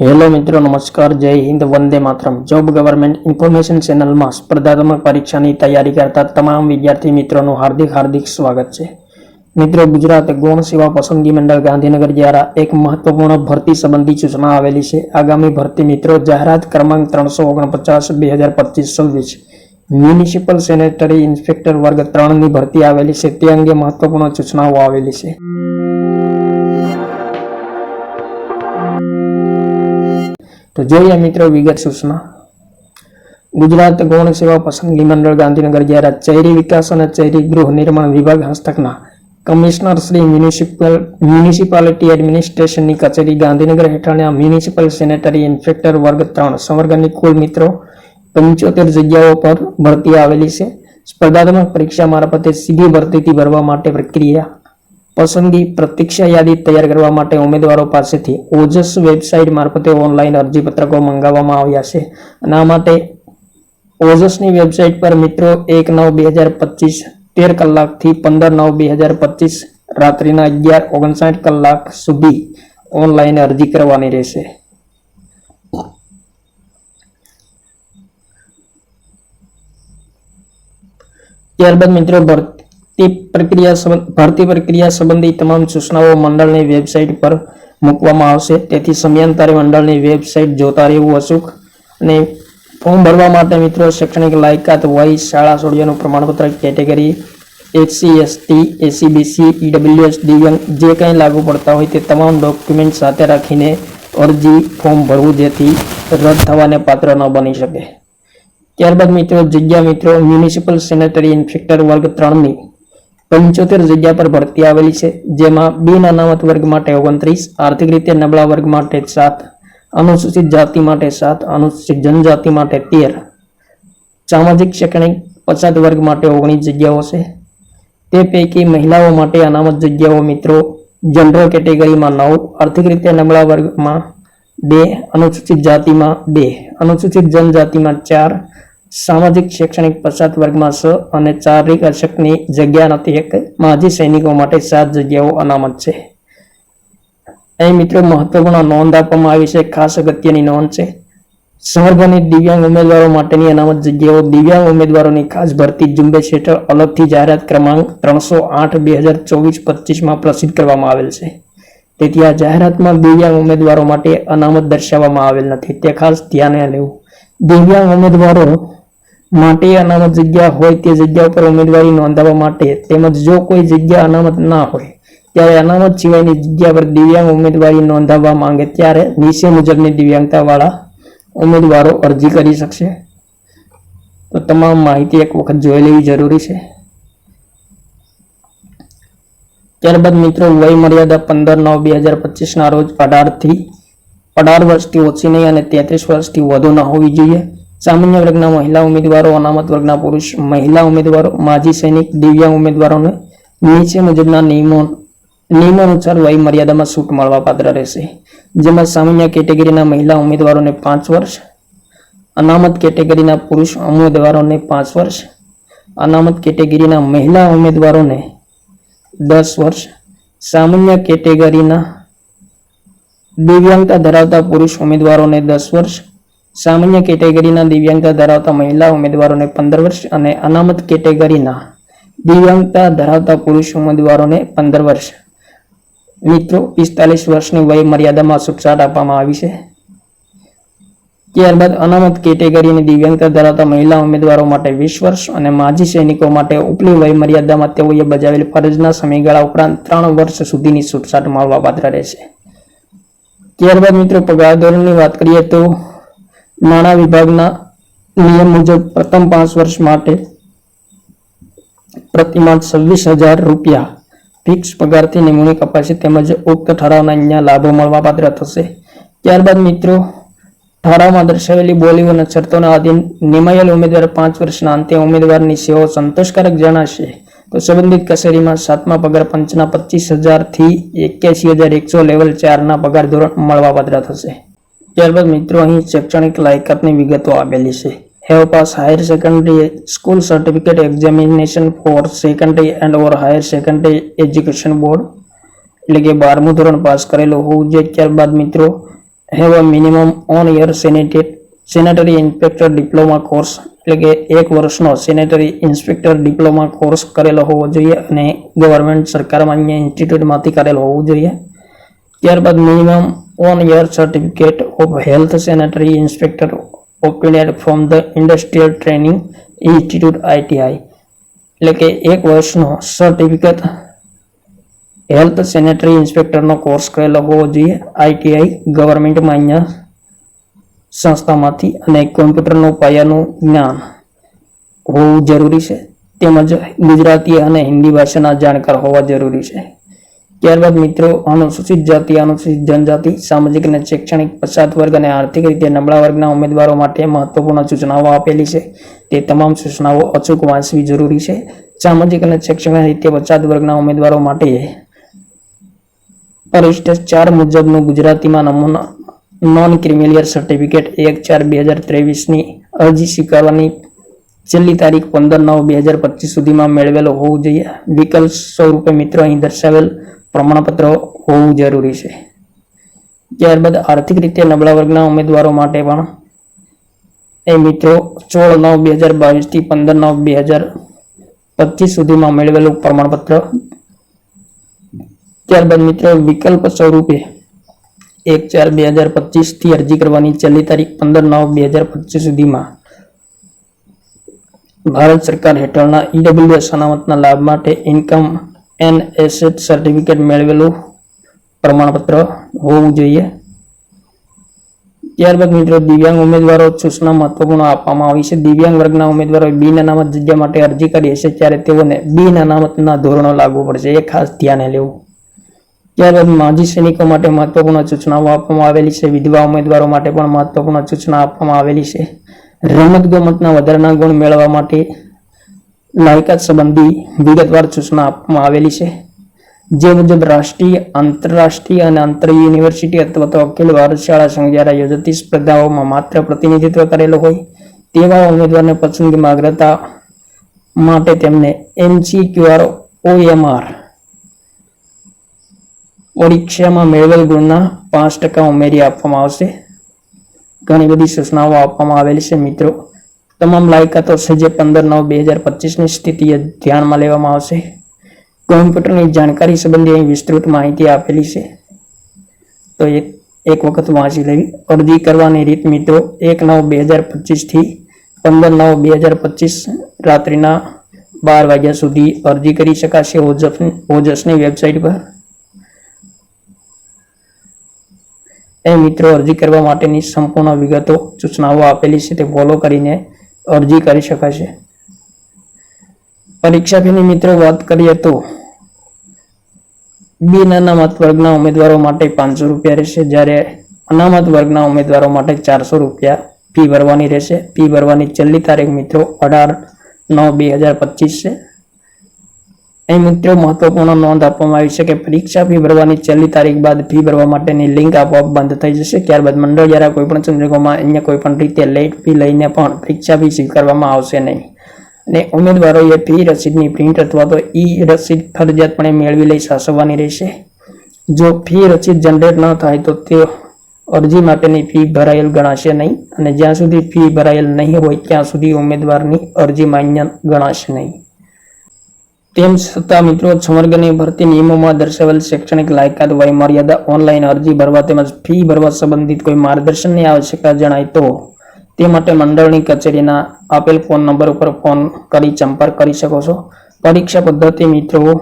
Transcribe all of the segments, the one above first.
Hello મિત્રો, નમસ્કાર, Jai Hind, Vande Mataram. Job government information ચેનલમાં સ્પર્ધાત્મક પરીક્ષાની તૈયારી કરતા તમામ વિદ્યાર્થી મિત્રોનું હાર્દિક હાર્દિક સ્વાગત છે. મિત્રો, ગુજરાત ગૌણ સેવા પસંદગી મંડળ ગાંધીનગર દ્વારા એક મહત્વપૂર્ણ ભરતી સંબંધી સૂચના આવેલી છે. આગામી ભરતી મિત્રો, જાહેરાત ક્રમાંક ત્રણસો ઓગણપચાસ, બે હજાર પચીસ, છવ્વીસ. મ્યુનિસિપલ સેનેટરી ઇન્સ્પેક્ટર વર્ગ ત્રણની ભરતી આવેલી છે. તે અંગે મહત્વપૂર્ણ સૂચનાઓ આવેલી છે. તો જોઈએ મિત્રો વિગત સૂચના. ગુજરાત ગૌણ સેવા પસંદગી મંડળ ગાંધીનગર દ્વારા શહેરી વિકાસ અને શહેરી ગૃહ નિર્માણ વિભાગ હસ્તકના કમિશનર શ્રી મ્યુનિસિપલ મ્યુનિસિપાલિટી એડમિનિસ્ટ્રેશનની કચેરી ગાંધીનગર હેઠળના મ્યુનિસિપલ સેનેટરી ઇન્સ્પેક્ટર વર્ગ ત્રણ સંવર્ગની કુલ મિત્રો પંચોતેર જગ્યાઓ પર ભરતી આવેલી છે. સ્પર્ધાત્મક પરીક્ષા મારફતે સીધી ભરતીથી ભરવા માટે પ્રક્રિયા પસંદગી પ્રતીક્ષા યાદી તૈયાર કરવા માટે ઉમેદવારો પાસેથી ઓજસ વેબસાઇટ મારફતે ઓનલાઈન અરજીપત્રકો મંગાવવામાં આવ્યા છે. આ માટે ઓજસની વેબસાઇટ પર મિત્રો એક નવ બે હજાર પચીસ, તેર કલાકથી પંદર નવ બે હજાર પચીસ, રાત્રિના અગિયાર ઓગણસાઠ કલાક સુધી ઓનલાઈન અરજી કરવાની રહેશે. ત્યારબાદ મિત્રો ભરતી પ્રક્રિયા ભરતી પ્રક્રિયા સંબંધી તમામ સૂચનાઓ મંડળની વેબસાઇટ પર મૂકવામાં આવશે. તેથી સમયાંતરે મંડળની વેબસાઇટ જોતા રહેવું અચૂક અને ફોર્મ ભરવા માટે મિત્રો શૈક્ષણિક લાયકાત વય, શાળા છોડ્યાનું પ્રમાણપત્ર, category SC ST SEBC EWS દિવ્યાંગ જે કંઈ લાગુ પડતા હોય તે તમામ ડોક્યુમેન્ટ સાથે રાખીને અરજી ફોર્મ ભરવું જેથી રદ થવાને પાત્ર ન બની શકે. ત્યારબાદ મિત્રો જગ્યા મિત્રો, મ્યુનિસિપલ સેનેટરી ઇન્સ્પેક્ટર વર્ગ ત્રણની પંચોતેર જગ્યા પર ભરતી આવેલી છે, જેમાં બિન અનામત વર્ગ માટે ઓગણત્રીસ, આર્થિક રીતે નબળા વર્ગ માટે સાત, અનુસૂચિત જાતિ માટે સાત, અનુસૂચિત જનજાતિ માટે તેર. સામાજિક શૈક્ષણિક પછાત વર્ગ માટે ઓગણીસ જગ્યાઓ છે. તે પૈકી મહિલાઓ માટે અનામત જગ્યાઓ મિત્રો જનરલ કેટેગરીમાં નવ, આર્થિક રીતે નબળા વર્ગમાં બે, અનુસૂચિત જાતિમાં બે, અનુસૂચિત જનજાતિમાં ચાર સામાજિક, શૈક્ષણિક, પછાત વર્ગમાં છ અને ચારિક અશકની જગ્યા નથી એક. માજી સૈનિકો માટે સાત જગ્યાઓ અનામત છે. અહીં મિત્રો મહત્વપૂર્ણ નોંધ આપવામાં આવી છે. ખાસ અગત્યની નોંધ છે. સંવર્ગની દિવ્યાંગ ઉમેદવારો માટેની અનામત જગ્યાઓ દિવ્યાંગ ઉમેદવારોની ખાસ ભરતી ઝુંબેશ હેઠળ અલગથી જાહેરાત ક્રમાંક ત્રણસો આઠ બે હજાર ચોવીસ પચીસમાં પ્રસિદ્ધ કરવામાં આવેલ છે. તેથી આ જાહેરાતમાં દિવ્યાંગ ઉમેદવારો માટે અનામત દર્શાવવામાં આવેલ નથી. તે ખાસ ધ્યાને લેવું. દિવ્યાંગ ઉમેદવારો માટે અનામત જગ્યા હોય તે જગ્યા ઉપર ઉમેદવારી નોંધાવવા માટે તેમજ જો કોઈ જગ્યા અનામત ના હોય, ત્યારે અનામત સિવાયની જગ્યા પર દિવ્યાંગ ઉમેદવારી નોંધાવવા માંગે ત્યારે નીચે મુજબની દિવ્યાંગતા વાળા ઉમેદવારો અરજી કરી શકશે. તો તમામ માહિતી એક વખત જોઈ લેવી જરૂરી છે. ત્યારબાદ મિત્રો, વય મર્યાદા પંદર નવ બે હજાર પચીસના રોજ અઢારથી અઢાર વર્ષથી ઓછી નહીં અને તેત્રીસ વર્ષથી વધુ ન હોવી જોઈએ. સામાન્ય વર્ગના મહિલા ઉમેદવારો, અનામત વર્ગના પુરુષ, મહિલા ઉમેદવારો, માજી સૈનિક, દિવ્યાંગ ઉમેદવારોને નીચે મુજબના નિયમો નિયમો અનુસાર વય મર્યાદામાં છૂટ મળવા પાત્ર રહેશે. જેમાં સામાન્ય કેટેગરીના મહિલા ઉમેદવારોને પાંચ વર્ષ, અનામત કેટેગરીના પુરુષ ઉમેદવારોને પાંચ વર્ષ, અનામત કેટેગરીના મહિલા ઉમેદવારોને દસ વર્ષ, સામાન્ય કેટેગરીના દિવ્યાંગતા ધરાવતા પુરુષ ઉમેદવારોને દસ વર્ષ સામાન્ય કેટેગરીના દિવ્યાંગતા ધરાવતા મહિલા ઉમેદવારોને પંદર વર્ષ અને અનામત કેટેગરીના દિવ્યાંગતા ધરાવતા પુરુષ ઉમેદવારોને પંદર વર્ષ. મિત્રો, પિસ્તાલીસ વર્ષની વય મર્યાદામાં છૂટછાટ આપવામાં આવી છે. ત્યારબાદ અનામત કેટેગરીની દિવ્યાંગતા ધરાવતા મહિલા ઉમેદવારો માટે વીસ વર્ષ અને માજી સૈનિકો માટે ઉપલી વય મર્યાદામાં તેઓએ બજાવેલ ફરજના સમયગાળા ઉપરાંત ત્રણ વર્ષ સુધીની છૂટછાટ મળવા પાત્ર રહેશે. ત્યારબાદ મિત્રો, પગાર ધોરણની વાત કરીએ તો નાણાં વિભાગના નિયમ મુજબ પ્રથમ પાંચ વર્ષ માટે પ્રતિમાન છવ્વીસ હજાર રૂપિયા ફિક્સ પગારથી નિમણૂક અપાશે તેમજ ઉક્ત ઠરાવના અહીંયા લાભો મળવા પાત્ર થશે. ત્યારબાદ મિત્રો, ઠરાવમાં દર્શાવેલી બોલીઓ અને શરતોના આધીન નિમાયેલ ઉમેદવાર પાંચ વર્ષના અંતે ઉમેદવારની સેવાઓ સંતોષકારક જણાશે. તો સંબંધિત કચેરીમાં સાતમા પગાર પંચના પચીસ હજારથી એક્યાસી હજાર એકસો લેવલ ચારના પગાર ધોરણ મળવાપાત્ર થશે. ત્યારબાદ મિત્રો અહીં શૈક્ષણિક લાયકાતની વિગતો આપેલી છે. Have pass higher secondary school certificate examination for secondary and or higher secondary education board એટલે કે બારમું ધોરણ પાસ કરેલું હોવું જોઈએ. ત્યારબાદ મિત્રો have a minimum one year sanitary inspector diploma course એટલે કે એક વર્ષનો સેનેટરી ઇન્સ્પેક્ટર ડિપ્લોમા કોર્સ કરેલો હોવો જોઈએ અને ગવર્મેન્ટ સરકારમાં અહીંયા ઇન્સ્ટિટ્યૂટમાંથી કરેલો હોવું જોઈએ. ત્યારબાદ minimum one year certificate of health sanitary inspector obtained from the industrial training institute ITI એટલે કે એક વર્ષનો સર્ટિફિકેટ હેલ્થ સેનેટરી ઇન્સ્પેક્ટરનો કોર્સ કરેલો હોવો જોઈએ આઈટીઆઈ ગવર્મેન્ટ માન્ય સંસ્થામાંથી અને કોમ્પ્યુટરનું પાયાનું જ્ઞાન હોવું જરૂરી છે. તેમજ ગુજરાતી અને હિન્દી ભાષાના જાણકાર હોવા જરૂરી છે. ત્યારબાદ મિત્રો, અનુસૂચિત જાતિ, અનુસૂચિત જનજાતિ, સામાજિક અને શૈક્ષણિક પછાત વર્ગ અને આર્થિક રીતે નબળા વર્ગના ઉમેદવારો માટે મહત્વપૂર્ણ સૂચનાઓ આપેલી છે. તે તમામ સૂચનાઓ અચૂક વાંચવી જરૂરી છે. સામાજિક અને શૈક્ષણિક રીતે પછાત વર્ગના ઉમેદવારો માટે પરિષ્ઠ ચાર મુજબનું ગુજરાતીમાં નમૂના નોન ક્રિમિલિયર સર્ટિફિકેટ એક ચાર બે હજાર ત્રેવીસની અરજી સ્વીકારવાની છેલ્લી તારીખ પંદર નવ બે હજાર પચીસ સુધીમાં મેળવેલો હોવું જોઈએ. વિકલ્પ સ્વરૂપે મિત્રો અહીં દર્શાવેલ પ્રમાણપત્ર હોવું જરૂરી છે. ત્યારબાદ આર્થિક રીતે નબળા વર્ગના ઉમેદવારો માટે પણ એ મિત્રો સોળ નવ બે હજાર બાવીસથી પંદર નવ બે હજાર પચીસ સુધીમાં મેળવેલું પ્રમાણપત્ર. ત્યારબાદ મિત્રો વિકલ્પ સ્વરૂપે એક ચાર બે હજાર પચીસથી અરજી કરવાની છેલ્લી તારીખ પંદર નવ બે હજાર પચીસ સુધીમાં ભારત સરકાર હેઠળના ઈડબ્લ્યુએસ અનામતના લાભ માટે ઇન્કમ એન એસેટ સર્ટિફિકેટ મેળવેલું પ્રમાણપત્ર હોવું જોઈએ. ત્યારબાદ મિત્રો દિવ્યાંગ ઉમેદવારો સૂચના મહત્વપૂર્ણ આપવામાં આવી છે. દિવ્યાંગ વર્ગના ઉમેદવારો બિન અનામત જગ્યા માટે અરજી કરી હશે ત્યારે તેઓને બિન અનામતના ધોરણો લાગુ પડશે. એ ખાસ ધ્યાને લેવું. ત્યારબાદ માજી સૈનિકો માટે મહત્વપૂર્ણ સૂચનાઓ આપવામાં આવેલી છે. વિધવા ઉમેદવારો માટે પણ મહત્વપૂર્ણ સૂચના આપવામાં આવેલી છે. રમત ગમતના વધારાના ગુણ મેળવવા માટે લાયકાત સંબંધી વિગતવાર સૂચના આપવામાં આવેલી છે. જે મુજબ રાષ્ટ્રીય, આંતરરાષ્ટ્રીય અને આંતર યુનિવર્સિટી અથવા તો અખિલ ભારત શાળા સંઘ દ્વારા યોજાતી સ્પર્ધાઓમાં માત્ર પ્રતિનિધિત્વ કરેલું હોય, તેવા ઉમેદવારને પસંદગીમાં અગ્રતા માટે તેમને એનસીક્યુઆર ઓએમઆર પરીક્ષામાં મેળવેલ ગુણના પાંચ ટકા ઉમેરી આપવામાં આવશે. ઘણી બધી સૂચનાઓ આપવામાં આવેલી છે, મિત્રો. તમામ લાયકાતો છે જે પંદર નવ બે હજાર પચીસની સ્થિતિ ધ્યાનમાં લેવામાં આવશે. કોમ્પ્યુટરની જાણકારી સંબંધી અહીં વિસ્તૃત માહિતી આપેલી છે. તો એક એક વખત વાંચી લેવી. અરજી કરવાની રીત, મિત્રો, એક નવ બે હજાર પચીસથી પંદર નવ બે હજાર પચીસ રાત્રિના બાર વાગ્યા સુધી અરજી કરી શકાશે. ઓજસ ઓજસની વેબસાઇટ પર. એ મિત્રો અરજી કરવા માટેની સંપૂર્ણ વિગતો સૂચનાઓ આપેલી છે તે ફોલો કરીને અરજી કરી શકાશે. પરીક્ષા ફીની મિત્રો વાત કરીએ તો બી અનામત વર્ગના ઉમેદવારો માટે પાંચસો રૂપિયા રહેશે. જ્યારે અનામત વર્ગના ઉમેદવારો માટે ચારસો રૂપિયા ફી ભરવાની રહેશે. ફી ભરવાની છેલ્લી તારીખ મિત્રો અઢાર નવ બે હજાર પચીસ છે. અહીં મિત્રો મહત્વપૂર્ણ નોંધ આપવામાં આવી છે કે પરીક્ષા ફી ભરવાની છેલ્લી તારીખ બાદ ફી ભરવા માટેની લિંક આપોઆપ બંધ થઈ જશે. ત્યારબાદ મંડળ દ્વારા કોઈપણ સંજોગોમાં અન્ય કોઈપણ રીતે લેટ ફી લઈને પણ પરીક્ષા ફી સ્વીકારવામાં આવશે નહીં. અને ઉમેદવારોએ ફી રસીદની પ્રિન્ટ અથવા તો ઈ રસીદ ફરજિયાતપણે મેળવી લઈ સાસવવાની રહેશે. જો ફી રસીદ જનરેટ ન થાય તો તે અરજી માટેની ફી ભરાયેલ ગણાશે નહીં અને જ્યાં સુધી ફી ભરાયેલ નહીં હોય ત્યાં સુધી ઉમેદવારની અરજી માન્ય ગણાશે નહીં. તેમ છતાં મિત્રો સંવર્ગની ભરતી નિયમોમાં દર્શાવેલ શૈક્ષણિક લાયકાત વય મર્યાદા ઓનલાઈન અરજી ભરવા તેમજ ફી ભરવા સંબંધિત કોઈ માર્ગદર્શનની આવશ્યકતા જણાય તો તે માટે મંડળની કચેરીના આપેલ ફોન નંબર ઉપર ફોન કરી સંપર્ક કરી શકો છો. પરીક્ષા પદ્ધતિ મિત્રો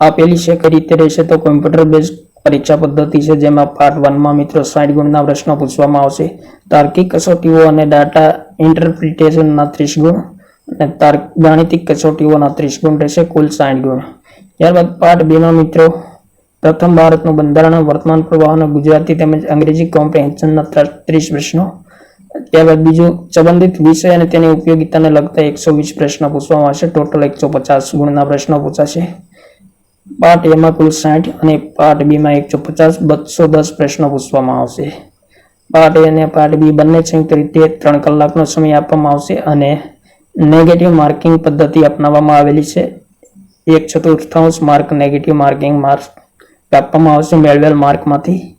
આપેલી છે, કઈ રીતે રહેશે તો કોમ્પ્યુટર બેઝ પરીક્ષા પદ્ધતિ છે, જેમાં પાર્ટ વનમાં મિત્રો સાઠ ગુણના પ્રશ્નો પૂછવામાં આવશે. તાર્કિક કસોટીઓ અને ડાટા ઇન્ટરપ્રિટેશનના ત્રીસ ગુણ. અને તાર્ક ગાણિતિક કસોટીઓના ત્રીસ ગુણ રહેશે કુલ સાઠ ગુણ. ત્યારબાદ પાઠ બેમાં મિત્રો, પ્રથમ ભારતનું બંધારણ, વર્તમાન પ્રવાહનો ગુજરાતી તેમજ અંગ્રેજી કોમ્પ્રિહેન્શનના ત્રીસ પ્રશ્નો. ત્યારબાદ બીજું, સંબંધિત વિષય અને તેની ઉપયોગિતાને લગતા એકસો વીસ પ્રશ્નો પૂછવામાં આવશે. ટોટલ એકસો પચાસ ગુણના પ્રશ્નો પૂછાશે. પાર્ટ એમાં કુલ સાઠ અને પાર્ટ બીમાં એકસો પચાસ, બસો દસ પ્રશ્નો પૂછવામાં આવશે. પાર્ટ એ અને પાર્ટ બી બંને સંયુક્ત રીતે ત્રણ કલાકનો સમય આપવામાં આવશે અને નેગેટિવ માર્કિંગ પદ્ધતિ અપનાવવામાં આવેલી છે. એક ચતુર્થાંશ માર્ક નેગેટિવ માર્કિંગ માર્ક આપવામાં આવશે મેળવેલ માર્કમાંથી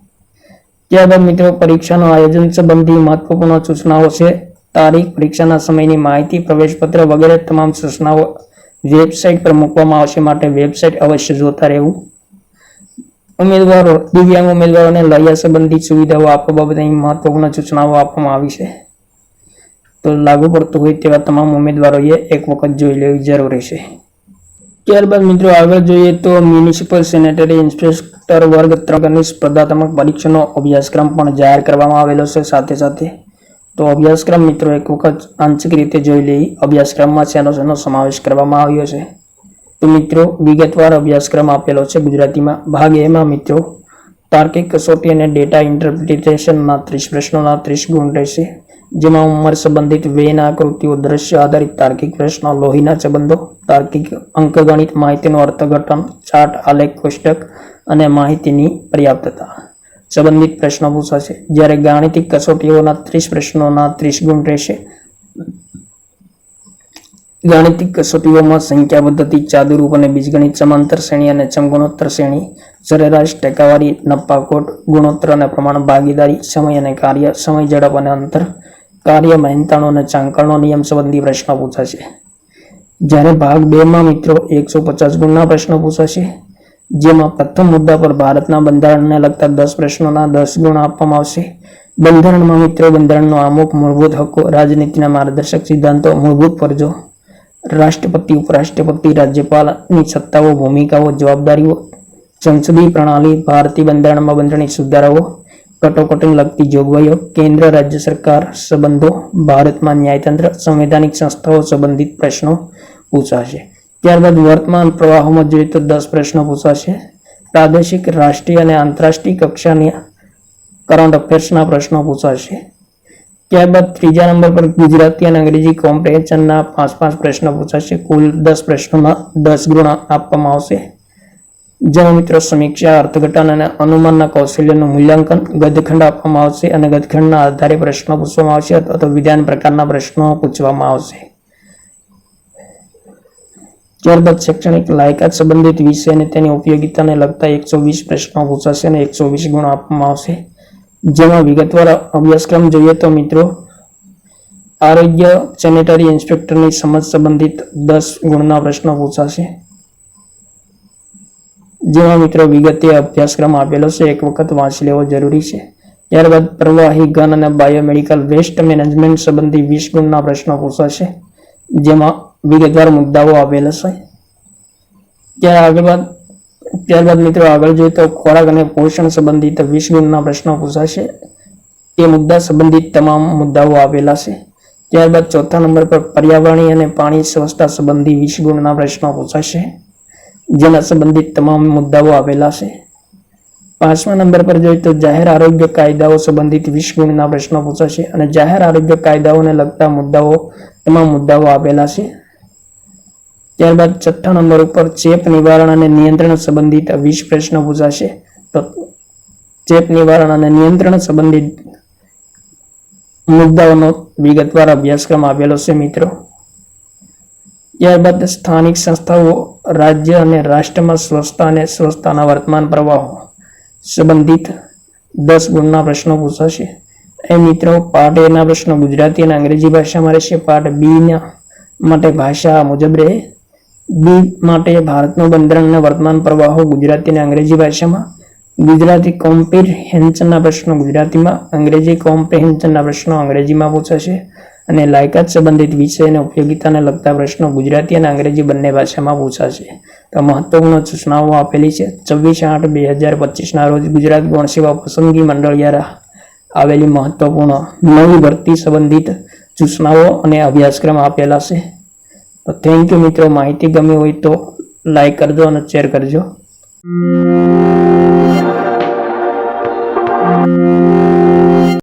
ત્યારબાદ મિત્રો પરીક્ષાનું આયોજન સંબંધી મહત્વપૂર્ણ સૂચનાઓ છે. તારીખ, પરીક્ષાના સમયની માહિતી, પ્રવેશપત્ર વગેરે તમામ સૂચનાઓ વેબસાઇટ પર મૂકવામાં આવશે માટે વેબસાઇટ અવશ્ય જોતા રહેવું. ઉમેદવારો, દિવ્યાંગ ઉમેદવારોને લયા સંબંધિત સુવિધાઓ આપવા બાબતે મહત્વપૂર્ણ સૂચનાઓ આપવામાં આવી છે. તો લાગુ પડતું હોય તેવા તમામ ઉમેદવારોએ એક વખત જોઈ લેવી જરૂરી છે. ત્યારબાદ મિત્રો આગળ જોઈએ તો મ્યુનિસિપલ સેનેટરી ઇન્સ્પેક્ટર વર્ગ ત્રણની સ્પર્ધાત્મક પરીક્ષાનો અભ્યાસક્રમ પણ જાહેર કરવામાં આવેલો છે સાથે સાથે. તો અભ્યાસક્રમ મિત્રો એક વખત આંશિક રીતે જોઈ લઈ અભ્યાસક્રમમાં શેનો શેનો સમાવેશ કરવામાં આવ્યો છે. તો મિત્રો વિગતવાર અભ્યાસક્રમ આપેલો છે ગુજરાતીમાં. ભાગ એમાં મિત્રો, તાર્કિક કસોટી અને ડેટા ઇન્ટરપ્રિટેશનના ત્રીસ પ્રશ્નોના ત્રીસ ગુણ રહેશે. જેમાં ઉંમર સંબંધિત વેના આકૃતિઓ દ્રશ્ય આધારિત તાર્કિક પ્રશ્નો, લોહીના સંબંધો, તાર્કિક અંકગણિત માહિતીનું અર્થઘટન, ચાર્ટ, આલેખ, કોષ્ટક અને માહિતીની પર્યાપ્તતા. સંબંધિત પ્રશ્નો પૂછાશે. જ્યારે ગાણિતિક કસોટીઓના ત્રીસ પ્રશ્નોના ત્રીસ ગુણ રહેશે. ગાણિતિક કસોટીઓમાં સંખ્યા, પદ્ધતિ, ચાદુરૂપ અને બીજગણિત સમાંતર શ્રેણી અને સમગુણોત્તર શ્રેણી, સરેરાશ, ટકાવારી, નફાખોટ, ગુણોત્તર અને પ્રમાણ, ભાગીદારી, સમય અને કાર્ય, સમય, ઝડપ અને અંતર કાર્ય મહેનતાણો અને ચાંકણનો નિયમ સંબંધી પ્રશ્નો પૂછાશે. જ્યારે ભાગ બેમાં મિત્રો એકસો પચાસ ગુણના પ્રશ્નો પૂછાશે, જેમાં પ્રથમ મુદ્દા પર ભારતના બંધારણને લગતા દસ પ્રશ્નોના દસ ગુણ આપવામાં આવશે. બંધારણમાં મિત્રો બંધારણનો અમુક મૂળભૂત હક્કો, રાજનીતિના માર્ગદર્શક સિદ્ધાંતો, મૂળભૂત ફરજો, રાષ્ટ્રપતિ, ઉપરાષ્ટ્રપતિ, રાજ્યપાલની સત્તાઓ, ભૂમિકાઓ, જવાબદારીઓ, સંસદીય પ્રણાલી, ભારતીય બંધારણમાં બંધારણીય સુધારાઓ કટોકટીને લગતી જોગવાઈઓ કેન્દ્ર, રાજ્ય સરકાર, સંબંધો, ભારતમાં ન્યાયતંત્ર, સંવૈધાનિક સંસ્થાઓ સંબંધિત પ્રશ્નો પૂછાશે. ત્યારબાદ વર્તમાન પ્રવાહોમાં જોઈએ તો દસ પ્રશ્નો પૂછાશે. પ્રાદેશિક, રાષ્ટ્રીય અને આંતરરાષ્ટ્રીય કક્ષાની કરંટ અફેર્સના પ્રશ્નો પૂછાશે. ત્યારબાદ ત્રીજા નંબર પર ગુજરાતી અને અંગ્રેજી કોમ્પ્રિહેન્શનના પાંચ પાંચ પ્રશ્નો પૂછાશે. કુલ દસ પ્રશ્નોમાં દસ ગુણ આપવામાં આવશે. જેમાં મિત્રો સમીક્ષા, અર્થઘટન અને અનુમાનના કૌશલ્યનું મૂલ્યાંકન ગદખંડ આપવામાં આવશે અને ગદખંડના આધારે પ્રશ્નો પૂછવામાં આવશે અથવા તો વિધાન પ્રકારના પ્રશ્નો પૂછવામાં આવશે. ત્યારબાદ શૈક્ષણિક લાયકાત સંબંધિત વિષય અને તેની ઉપયોગિતાને લગતા એકસો વીસ પ્રશ્નો પૂછાશે અને એકસો વીસ ગુણ આપવામાં આવશે. જેમાં વિગતવાર અભ્યાસક્રમ જોઈએ તો મિત્રો, આરોગ્ય સેનેટરી ઇન્સ્પેક્ટરની સમજ સંબંધિત દસ ગુણના પ્રશ્નો પૂછાશે. જેમાં મિત્રો વિગતે અભ્યાસક્રમ આપેલો છે, એક વખત વાંચી લેવો જરૂરી છે. ત્યારબાદ પ્રવાહી ઘન અને બાયોમેડિકલ વેસ્ટ મેનેજમેન્ટ સંબંધી વીસ ગુણના પ્રશ્નો પૂછાશે, જેમાં વિગતવાર મુદ્દાઓ આપેલા છે. ત્યાર આગળ બાદ ત્યારબાદ મિત્રો આગળ જોઈએ તો ખોરાક અને પોષણ સંબંધિત વીસ ગુણના પ્રશ્નો પૂછાશે. તે મુદ્દા સંબંધિત તમામ મુદ્દાઓ આપેલા છે. ત્યારબાદ ચોથા નંબર પર પર્યાવરણીય અને પાણી સ્વચ્છતા સંબંધી વીસ ગુણના પ્રશ્નો પૂછાશે. જેના સંબંધિત તમામ મુદ્દાઓ આવેલા છે. પાંચમા નંબર પર જોઈએ તો જાહેર આરોગ્ય કાયદાઓ સંબંધિત વીસ ગુણના પ્રશ્નો પૂછાશે અને જાહેર આરોગ્ય કાયદાઓને લગતા મુદ્દાઓ, તમામ મુદ્દાઓ આપેલા છે. ત્યારબાદ છઠ્ઠા નંબર ઉપર ચેપ નિવારણ અને નિયંત્રણ સંબંધિત વીસ પ્રશ્નો પૂછાશે. તો ચેપ નિવારણ અને નિયંત્રણ સંબંધિત મુદ્દાઓનો વિગતવાર અભ્યાસક્રમ આપેલો છે મિત્રો. ત્યારબાદ સ્થાનિક સંસ્થાઓ, રાજ્ય અને રાષ્ટ્રમાં સ્વચ્છતા અને સ્વચ્છતાના વર્તમાન પ્રવાહો સંબંધિત દસ ગુણના પ્રશ્નો પૂછાશે. એ મિત્રો પાર્ટ એના પ્રશ્નો ગુજરાતી અને અંગ્રેજી ભાષામાં રહેશે. પાર્ટ બીના માટે ભાષા મુજબ રહે. બી માટે ભારતનું બંધારણ અને વર્તમાન પ્રવાહો ગુજરાતી અને અંગ્રેજી ભાષામાં. ગુજરાતી કોમ્પ્રિહેન્શનના પ્રશ્નો ગુજરાતીમાં, અંગ્રેજી કોમ્પ્રિહેન્શનના પ્રશ્નો અંગ્રેજીમાં પૂછાશે. અને લાયકાત સંબંધિત વિષય અને ઉપયોગિતાને લગતા પ્રશ્નો ગુજરાતી અને અંગ્રેજી બંને ભાષામાં પૂછાશે. તો મહત્વપૂર્ણ સૂચનાઓ આપેલી છે. છવ્વીસ આઠ બે હજાર પચીસના રોજ ગુજરાત ગૌણ સેવા પસંદગી મંડળ દ્વારા આવેલી મહત્વપૂર્ણ નવી ભરતી સંબંધિત સૂચનાઓ અને અભ્યાસક્રમ આપેલા છે. તો થેન્ક યુ મિત્રો. માહિતી ગમી હોય તો લાઈક કરજો અને શેર કરજો.